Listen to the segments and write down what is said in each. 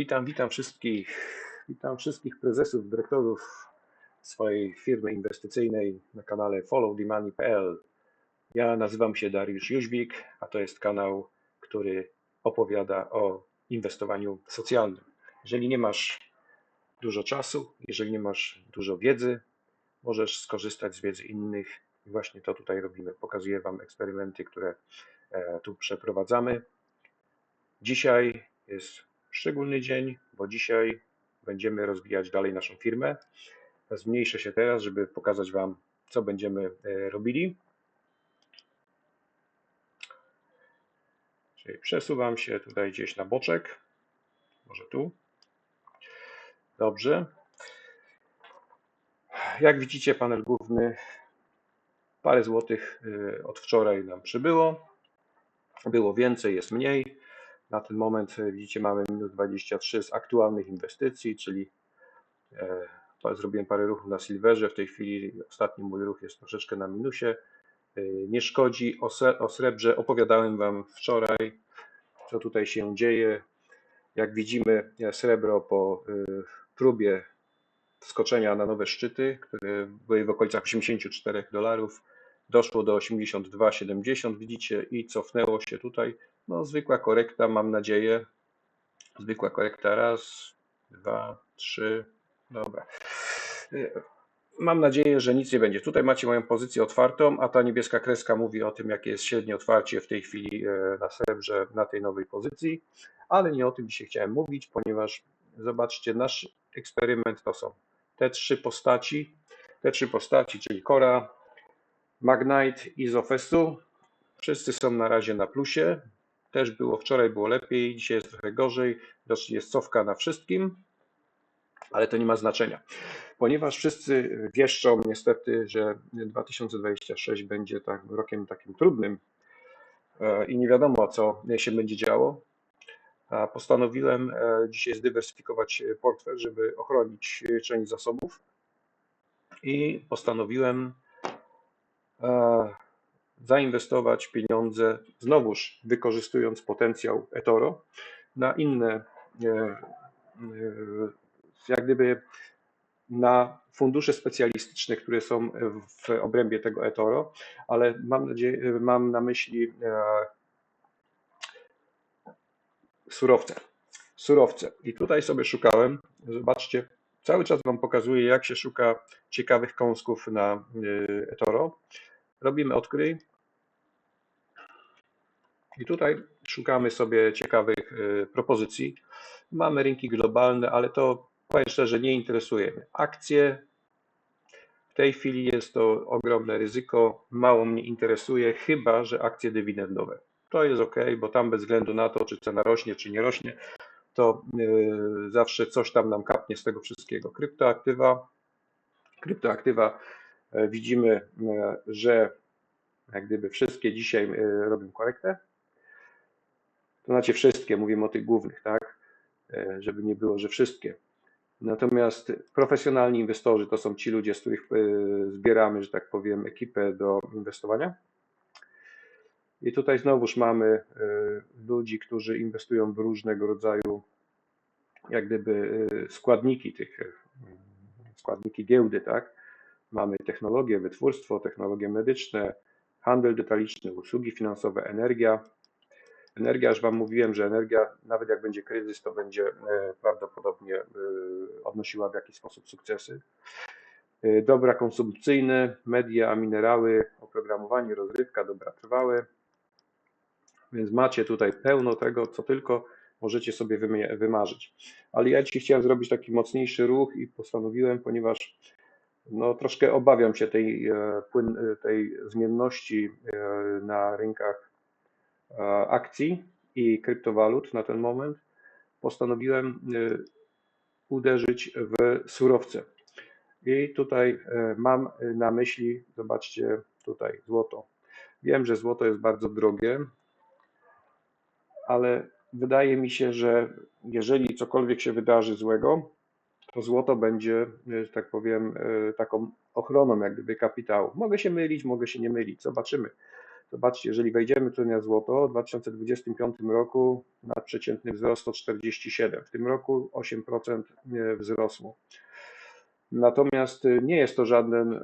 Witam, witam wszystkich. Witam wszystkich prezesów, dyrektorów swojej firmy inwestycyjnej na kanale followthemoney.pl. Ja nazywam się Dariusz Jóźwik, a to jest kanał, który opowiada o inwestowaniu socjalnym. Jeżeli nie masz dużo czasu, jeżeli nie masz dużo wiedzy, możesz skorzystać z wiedzy innych. I właśnie to tutaj robimy. Pokazuję Wam eksperymenty, które e, tu przeprowadzamy. Dzisiaj jest szczególny dzień, bo dzisiaj będziemy rozwijać dalej naszą firmę. Zmniejszę się teraz, żeby pokazać Wam, co będziemy e, robili. Czyli przesuwam się tutaj gdzieś na boczek, może tu. Dobrze. Jak widzicie, panel główny, parę złotych e, od wczoraj nam przybyło. Było więcej, jest mniej. Na ten moment e, widzicie mamy minus 23 z aktualnych inwestycji, czyli e, zrobiłem parę ruchów na Silverze. W tej chwili ostatni mój ruch jest troszeczkę na minusie. E, nie szkodzi. O, srebrze opowiadałem Wam wczoraj, co tutaj się dzieje. Jak widzimy, srebro po próbie wskoczenia na nowe szczyty, które były w okolicach 84 dolarów, doszło do 82,70 widzicie i cofnęło się tutaj no, zwykła korekta, mam nadzieję. Zwykła korekta, raz, dwa, trzy, dobra. Mam nadzieję, że nic nie będzie. Tutaj macie moją pozycję otwartą, a ta niebieska kreska mówi o tym, jakie jest średnie otwarcie w tej chwili e, na srebrze na tej nowej pozycji, ale nie o tym dzisiaj chciałem mówić, ponieważ zobaczcie, nasz eksperyment to są te trzy postaci, te trzy postaci, czyli Cora, Magnite i Zofestu. Wszyscy są na razie na plusie. Też było wczoraj było lepiej, dzisiaj jest trochę gorzej. Widocznie jest cofka na wszystkim, ale to nie ma znaczenia, ponieważ wszyscy wieszczą niestety, że 2026 będzie tak, rokiem takim trudnym e, i nie wiadomo, co się będzie działo. Postanowiłem e, dzisiaj zdywersyfikować portfel, żeby ochronić część zasobów i postanowiłem e, zainwestować pieniądze, znowuż wykorzystując potencjał eToro, na inne, e, e, jak gdyby na fundusze specjalistyczne, które są w obrębie tego eToro, ale mam, nadzieję, mam na myśli e, surowce. Surowce. I tutaj sobie szukałem, zobaczcie, cały czas Wam pokazuję, jak się szuka ciekawych kąsków na eToro. Robimy odkryj, i tutaj szukamy sobie ciekawych y, propozycji. Mamy rynki globalne, ale to powiem szczerze, nie interesuje mnie. Akcje w tej chwili jest to ogromne ryzyko, mało mnie interesuje, chyba że akcje dywidendowe. To jest ok, bo tam bez względu na to, czy cena rośnie, czy nie rośnie, to yy, zawsze coś tam nam kapnie z tego wszystkiego. Kryptoaktywa, kryptoaktywa yy, widzimy, yy, że jak gdyby wszystkie dzisiaj y, robią korektę, to znaczy wszystkie, mówimy o tych głównych, tak? E, żeby nie było, że wszystkie. Natomiast profesjonalni inwestorzy to są ci ludzie, z których e, zbieramy, że tak powiem, ekipę do inwestowania. I tutaj znowuż mamy e, ludzi, którzy inwestują w różnego rodzaju, jak gdyby składniki tych, składniki giełdy, tak? Mamy technologię, wytwórstwo, technologie medyczne, handel detaliczny, usługi finansowe, energia, Energia, już Wam mówiłem, że energia, nawet jak będzie kryzys, to będzie e, prawdopodobnie e, odnosiła w jakiś sposób sukcesy. E, dobra konsumpcyjne, media, minerały, oprogramowanie, rozrywka, dobra trwałe. Więc macie tutaj pełno tego, co tylko możecie sobie wymarzyć. Ale ja dzisiaj chciałem zrobić taki mocniejszy ruch i postanowiłem, ponieważ no, troszkę obawiam się tej, tej zmienności na rynkach akcji i kryptowalut na ten moment, postanowiłem e, uderzyć w surowce. I tutaj e, mam na myśli, zobaczcie tutaj, złoto. Wiem, że złoto jest bardzo drogie, ale wydaje mi się, że jeżeli cokolwiek się wydarzy złego, to złoto będzie, że tak powiem, taką ochroną jak gdyby kapitału. Mogę się mylić, mogę się nie mylić, zobaczymy. Zobaczcie, jeżeli wejdziemy tu na złoto, w 2025 roku nadprzeciętny wzrost to 47, w tym roku 8% wzrosło. Natomiast nie jest to żaden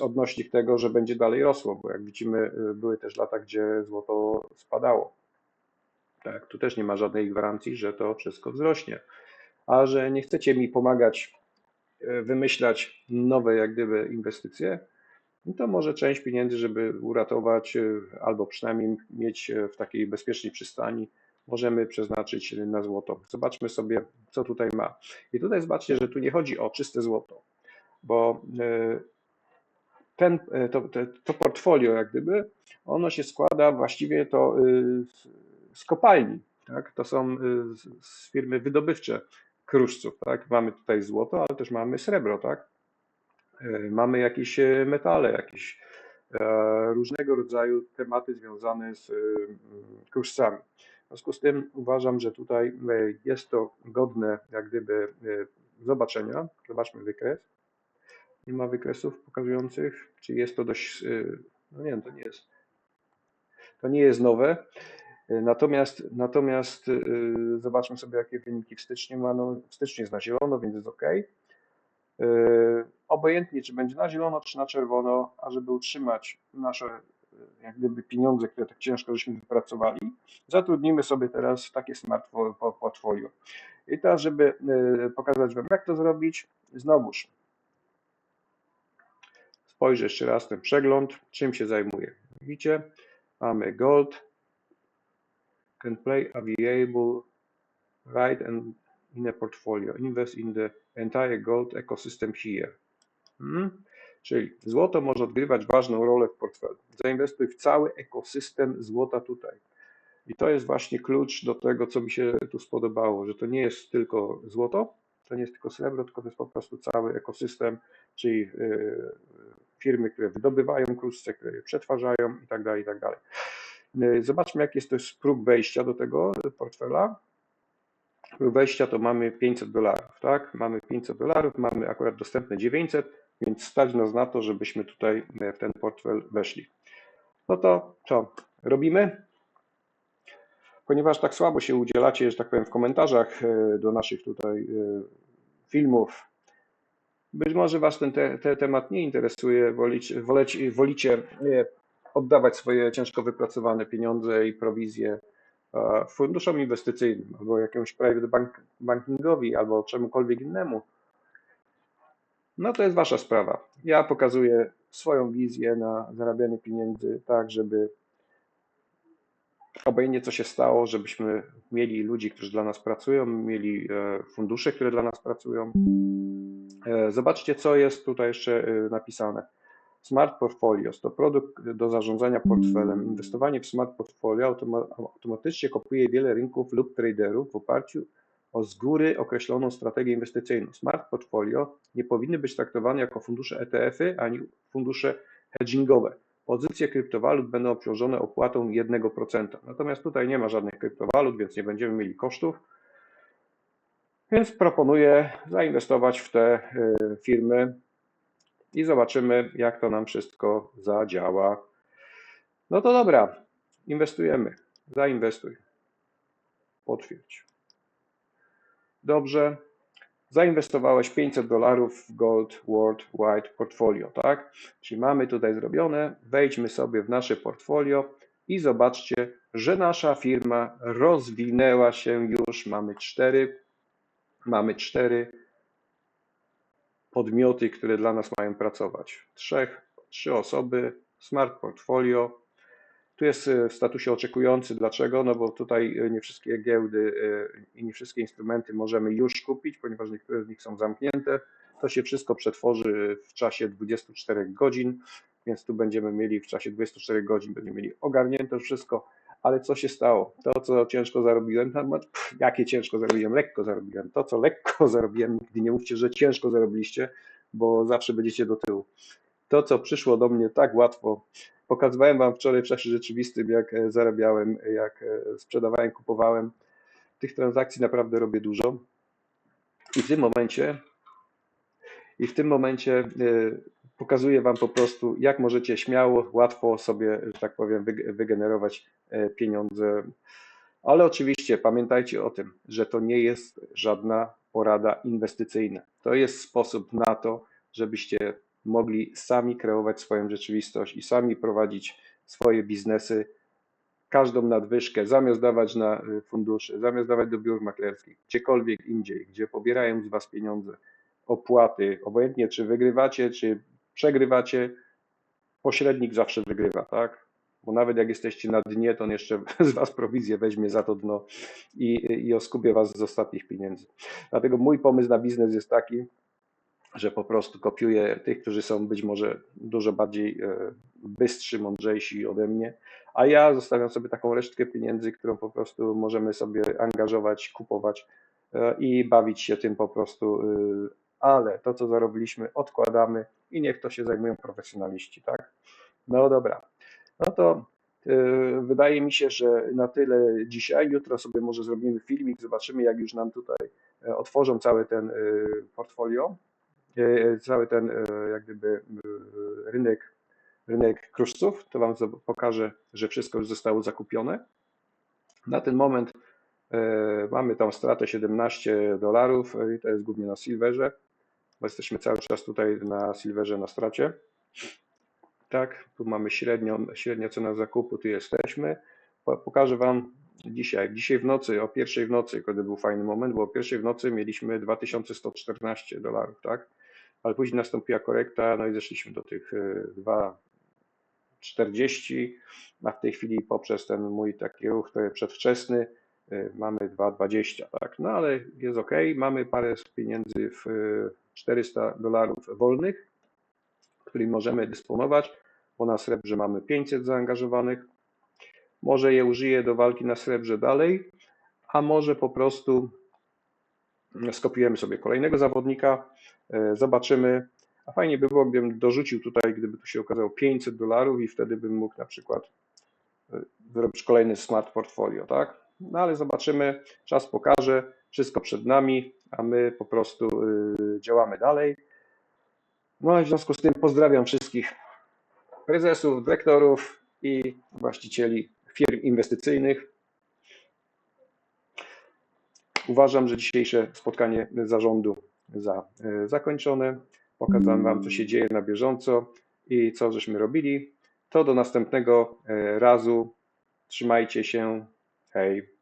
odnośnik tego, że będzie dalej rosło, bo jak widzimy, były też lata, gdzie złoto spadało. Tak, tu też nie ma żadnej gwarancji, że to wszystko wzrośnie. A że nie chcecie mi pomagać e, wymyślać nowe, jak gdyby, inwestycje, to może część pieniędzy, żeby uratować e, albo przynajmniej mieć w takiej bezpiecznej przystani, możemy przeznaczyć na złoto. Zobaczmy sobie, co tutaj ma. I tutaj zobaczcie, że tu nie chodzi o czyste złoto, bo e, ten, to, to portfolio, jak gdyby, ono się składa właściwie to z kopalni. Tak? To są z firmy wydobywcze kruszców. Tak? Mamy tutaj złoto, ale też mamy srebro. Tak? E, mamy jakieś e, metale, jakieś e, różnego rodzaju tematy związane z kruszcami. W związku z tym uważam, że tutaj jest to godne jak gdyby zobaczenia. Zobaczmy wykres. Nie ma wykresów pokazujących, czy jest to dość, no nie wiem, to nie jest, to nie jest nowe. Natomiast, natomiast zobaczmy sobie, jakie wyniki w styczniu ma. No, w styczniu jest na zielono, więc jest ok. Obojętnie, czy będzie na zielono, czy na czerwono, a żeby utrzymać nasze jak gdyby pieniądze, które tak ciężko żeśmy wypracowali, zatrudnimy sobie teraz takie smart portfolio. I teraz, żeby pokazać Wam, jak to zrobić, znowuż spojrzę jeszcze raz ten przegląd, czym się zajmuję. Widzicie, mamy gold, can play a variable right and in a portfolio. Invest in the entire gold ecosystem here. Hmm? Czyli złoto może odgrywać ważną rolę w portfelu. Zainwestuj w cały ekosystem złota tutaj. I to jest właśnie klucz do tego, co mi się tu spodobało, że to nie jest tylko złoto, to nie jest tylko srebro, tylko to jest po prostu cały ekosystem, czyli y, firmy, które wydobywają kruszce, które je przetwarzają i tak dalej, i tak dalej. Y, zobaczmy, jaki jest to próg wejścia do tego portfela. Wejścia to mamy 500 dolarów, tak? Mamy 500 dolarów, mamy akurat dostępne 900, więc stać nas na to, żebyśmy tutaj w ten portfel weszli. No to co? Robimy? Ponieważ tak słabo się udzielacie, że tak powiem, w komentarzach y, do naszych tutaj y, filmów, być może Was ten te, te temat nie interesuje, wolicie, wolicie oddawać swoje ciężko wypracowane pieniądze i prowizje e, funduszom inwestycyjnym albo jakiemuś private bank, bankingowi albo czemukolwiek innemu, no to jest wasza sprawa. Ja pokazuję swoją wizję na zarabianie pieniędzy tak, żeby obojętnie co się stało, żebyśmy mieli ludzi, którzy dla nas pracują, mieli e, fundusze, które dla nas pracują. E, zobaczcie, co jest tutaj jeszcze napisane. Smart Portfolios to produkt do zarządzania portfelem. Inwestowanie w smart portfolio automatycznie kopuje wiele rynków lub traderów w oparciu o z góry określoną strategię inwestycyjną. Smart portfolio nie powinny być traktowane jako fundusze ETF-y ani fundusze hedgingowe. Pozycje kryptowalut będą obciążone opłatą 1%. Natomiast tutaj nie ma żadnych kryptowalut, więc nie będziemy mieli kosztów. Więc proponuję zainwestować w te y, firmy i zobaczymy, jak to nam wszystko zadziała. No to dobra, inwestujemy. Zainwestuj. Potwierdź. Dobrze. Zainwestowałeś 500 dolarów w Gold World Wide Portfolio, tak? Czyli mamy tutaj zrobione. Wejdźmy sobie w nasze portfolio i zobaczcie, że nasza firma rozwinęła się już. Mamy cztery, mamy cztery podmioty, które dla nas mają pracować. Trzech, trzy osoby, smart portfolio. Tu jest e, w statusie oczekujący. Dlaczego? No bo tutaj e, nie wszystkie giełdy e, i nie wszystkie instrumenty możemy już kupić, ponieważ niektóre z nich są zamknięte. To się wszystko przetworzy w czasie 24 godzin, więc tu będziemy mieli w czasie 24 godzin będziemy mieli ogarnięte wszystko ale co się stało? To, co ciężko zarobiłem, no, pff, jakie ciężko zarobiłem? Lekko zarobiłem. To, co lekko zarobiłem, nigdy nie mówcie, że ciężko zarobiliście, bo zawsze będziecie do tyłu. To, co przyszło do mnie tak łatwo, pokazywałem Wam wczoraj w czasie rzeczywistym, jak e, zarabiałem, jak e, sprzedawałem, kupowałem. Tych transakcji naprawdę robię dużo. I w tym momencie, i w tym momencie e, Pokazuję Wam po prostu, jak możecie śmiało, łatwo sobie, że tak powiem, wyg- wygenerować pieniądze. Ale oczywiście pamiętajcie o tym, że to nie jest żadna porada inwestycyjna. To jest sposób na to, żebyście mogli sami kreować swoją rzeczywistość i sami prowadzić swoje biznesy. Każdą nadwyżkę, zamiast dawać na y, fundusze, zamiast dawać do biur maklerskich, gdziekolwiek indziej, gdzie pobierają z Was pieniądze, opłaty, obojętnie czy wygrywacie, czy przegrywacie, pośrednik zawsze wygrywa, tak? Bo nawet jak jesteście na dnie, to on jeszcze z Was prowizję weźmie za to dno i, i oskubie Was z ostatnich pieniędzy. Dlatego mój pomysł na biznes jest taki, że po prostu kopiuję tych, którzy są być może dużo bardziej e, bystrzy, mądrzejsi ode mnie, a ja zostawiam sobie taką resztkę pieniędzy, którą po prostu możemy sobie angażować, kupować e, i bawić się tym po prostu, e, ale to, co zarobiliśmy, odkładamy i niech to się zajmują profesjonaliści, tak? No dobra, no to wydaje mi się, że na tyle dzisiaj. Jutro sobie może zrobimy filmik, zobaczymy, jak już nam tutaj otworzą cały ten portfolio E, cały ten e, jak gdyby e, rynek, rynek kruszców, to Wam pokażę, że wszystko już zostało zakupione. Na ten moment mamy tam stratę 17 dolarów i to jest głównie na silverze, bo jesteśmy cały czas tutaj na silverze na stracie. Tak, tu mamy średnią, średnia cena zakupu, tu jesteśmy. Pokażę Wam dzisiaj, dzisiaj w nocy, o pierwszej w nocy, kiedy był fajny moment, bo o pierwszej w nocy mieliśmy 2114 dolarów, tak? ale później nastąpiła korekta, no i zeszliśmy do tych 2,40, e, a w tej chwili poprzez ten mój taki ruch przedwczesny e, mamy 2,20, tak, no ale jest ok, mamy parę pieniędzy w 400 e, dolarów wolnych, którymi możemy dysponować, bo na srebrze mamy 500 zaangażowanych, może je użyję do walki na srebrze dalej, a może po prostu skopiujemy sobie kolejnego zawodnika, e, zobaczymy. A fajnie by było, gdybym dorzucił tutaj, gdyby tu się okazało 500 dolarów i wtedy bym mógł na przykład e, zrobić kolejny smart portfolio, tak? No ale zobaczymy, czas pokaże, wszystko przed nami, a my po prostu e, działamy dalej. No i w związku z tym pozdrawiam wszystkich prezesów, dyrektorów i właścicieli firm inwestycyjnych. Uważam, że dzisiejsze spotkanie zarządu za e, zakończone. Pokazałem Wam, co się dzieje na bieżąco i co żeśmy robili. To do następnego e, razu. Trzymajcie się. Hej.